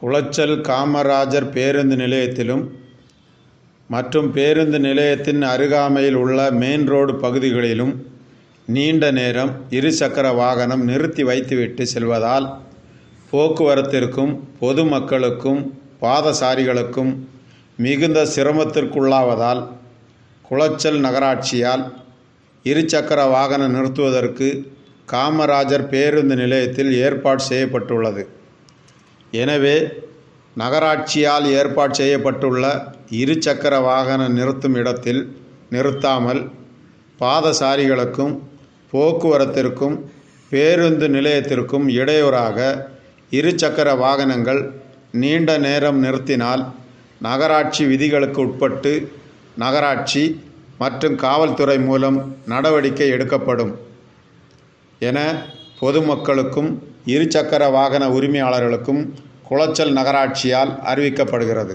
குளச்சல் காமராஜர் பேருந்து நிலையத்திலும் மற்றும் பேருந்து நிலையத்தின் அருகாமையில் உள்ள மெயின் ரோடு பகுதிகளிலும் நீண்ட நேரம் இருசக்கர வாகனம் நிறுத்தி வைத்துவிட்டு செல்வதால் போக்குவரத்திற்கும் பொதுமக்களுக்கும் பாதசாரிகளுக்கும் மிகுந்த சிரமத்திற்குள்ளாவதால் குளச்சல் நகராட்சியால் இருசக்கர வாகனம் நிறுத்துவதற்கு காமராஜர் பேருந்து நிலையத்தில் ஏற்பாடு செய்யப்பட்டுள்ளது. எனவே நகராட்சியால் ஏற்பாடு செய்யப்பட்டுள்ள இருசக்கர வாகன நிறுத்தும் இடத்தில் நிறுத்தாமல் பாதசாரிகளுக்கும் போக்குவரத்திற்கும் பேருந்து நிலையத்திற்கும் இடையூறாக இருசக்கர வாகனங்கள் நீண்ட நேரம் நிறுத்தினால் நகராட்சி விதிகளுக்கு உட்பட்டு நகராட்சி மற்றும் காவல்துறை மூலம் நடவடிக்கை எடுக்கப்படும். என பொதுமக்களுக்கும் இருசக்கர வாகன உரிமையாளர்களுக்கும் குளச்சல் நகராட்சியால் அறிவிக்கப்படுகிறது.